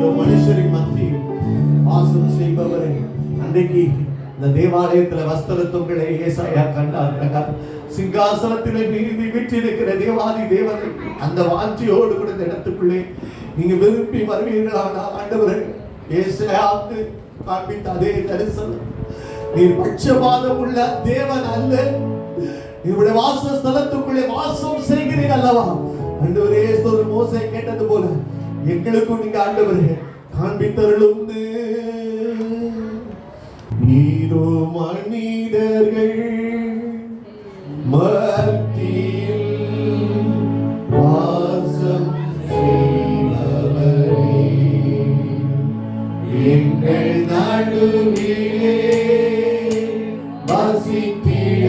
மனுஷரின் மத்தியில் வாசம் செய்பவரை அன்றைக்கு இந்த தேவாலயத்துல வஸ்திர தொங்கலை ஏசாயா கண்டார். சிங்காசனத்திலே நீதி விற்றிருக்கிற தேவாதி தேவனை அந்த வாஞ்சியோடு கூட இந்த இடத்துக்குள்ளே நீங்க விரும்பி வருவீர்களானா ஆண்டவரே? ஏசாயாவுக்கு காண்பித்த அதே தரிசனம். நீர் பட்சபாதம் உள்ள தேவன் அல்ல. இவருடைய வாசஸ்தலத்துக்குள்ளே வாசம் செய்கிறீர் அல்லவா? ஆண்டவரே ஒரு மோசை கேட்டது போல எங்களுக்கும் நீங்க ஆண்டவரே காண்பித்தருளும் நீரோ மனிதர்கள் மத்தியில் வாசம் செய்பவரே. எங்கள் நடுவிலே வசித்திட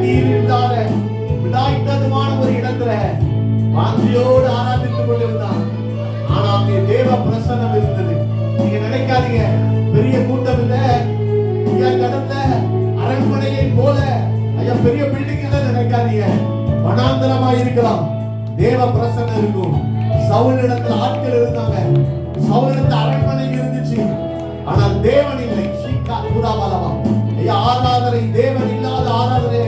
ஐயா தண்ணீர் இல்லாத விடாய்த்ததுமான ஒரு இடத்துல வாந்தியோடு ஆராதித்துக் கொண்டிருந்தான். ஆனா அங்கே தேவ பிரசன்னம் இருந்தது. நீங்க நினைக்காதீங்க பெரிய கூட்டம் இல்ல. ஐயா கடந்த அரண்மனையை போல ஐயா பெரிய பில்டிங் இல்ல நினைக்காதீங்க. வனாந்தரமா இருக்கலாம். தேவ பிரசன்னம் இருக்கும். சவுல் இடத்துல ஆட்கள் இருந்தாங்க. சவுல் இடத்துல அரண்மனை இருந்துச்சு. ஆனால் தேவன் இல்லை. சீக்கா குதாபலமா ஐயா ஆராதனை தேவன் இல்லாத ஆராதனை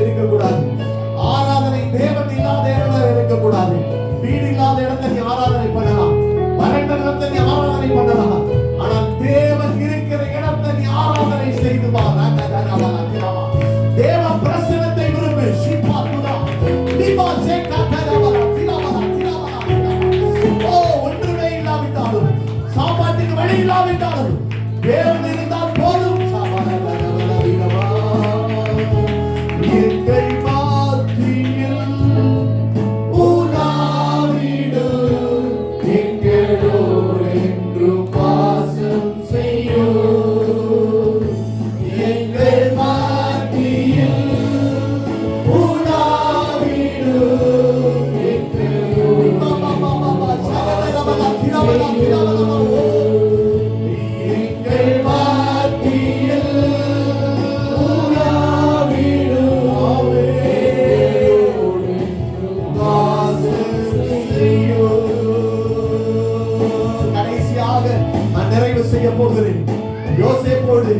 யோசேப்போடு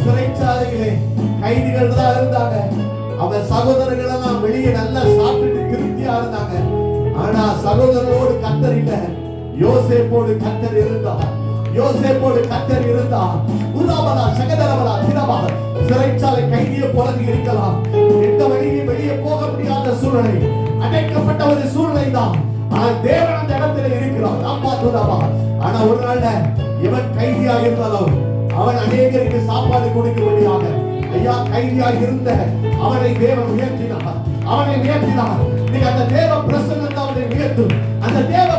சிறைச்சாலையிலே கைதிகள் தான் இருந்தாங்க. அவர் சகோதரர்கள் எல்லாம் வெளியே நல்லா சாப்பிட்டு திருப்தியா இருந்தாங்க. ஆனா சகோதரரோடு கத்தர் இல்ல. யோசேப்போடு கத்தர் இருந்தா யோசேப்போடு கத்தர் இருந்தா உதாமலா சகதரவலா திரவா சிறைச்சாலை கைதியை போல இருக்கலாம். எந்த வழியும் வெளியே போக முடியாத சூழ்நிலை அடைக்கப்பட்ட ஒரு சூழ்நிலை தான். ஆனால் தேவன் அந்த இடத்துல இருக்கிறார். அப்பா துதாவா ஆனா ஒரு நாள்ல இவன் கைதியாக இருந்தாலும் அவன் அநேகருக்கு சாப்பாடு கொடுக்கும்படியாக ஐயா கைதியாக இருந்த அவனை தேவன் உயர்த்தினார். அவனை உயர்த்தினார். நீங்க அந்த தேவ பிரசன்னத்தை அவனை உயர்த்தும் அந்த தேவ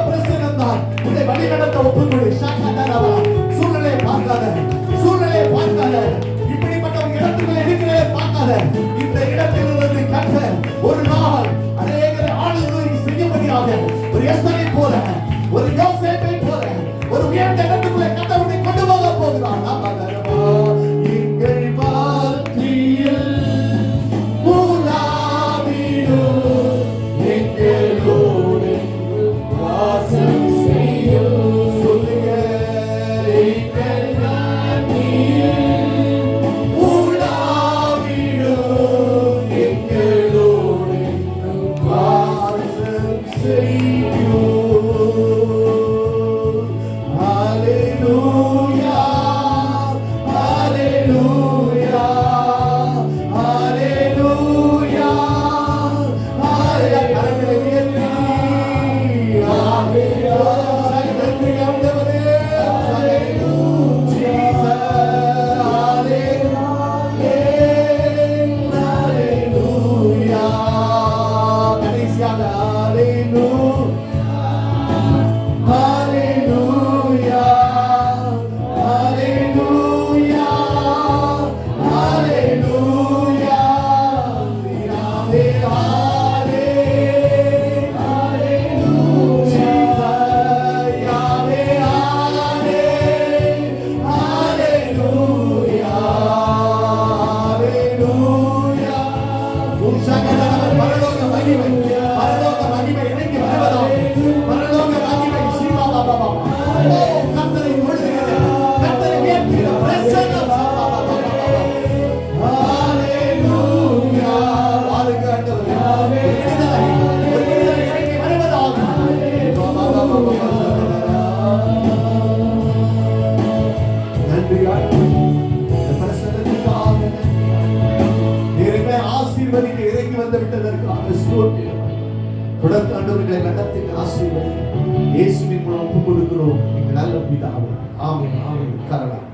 ஆசீர்வதிக்க இறங்கி வந்து விட்டதற்காக ஸ்தோத்திரம் தொடர்ந்து ஆண்டவர்களை நடத்தி ஆசீர்வதி. இயேசுவின் மூலம் ஒப்புக் கொடுக்கிறோம். எங்கள் நல்ல பிதாவே. ஆமே ஆமே கரலாம்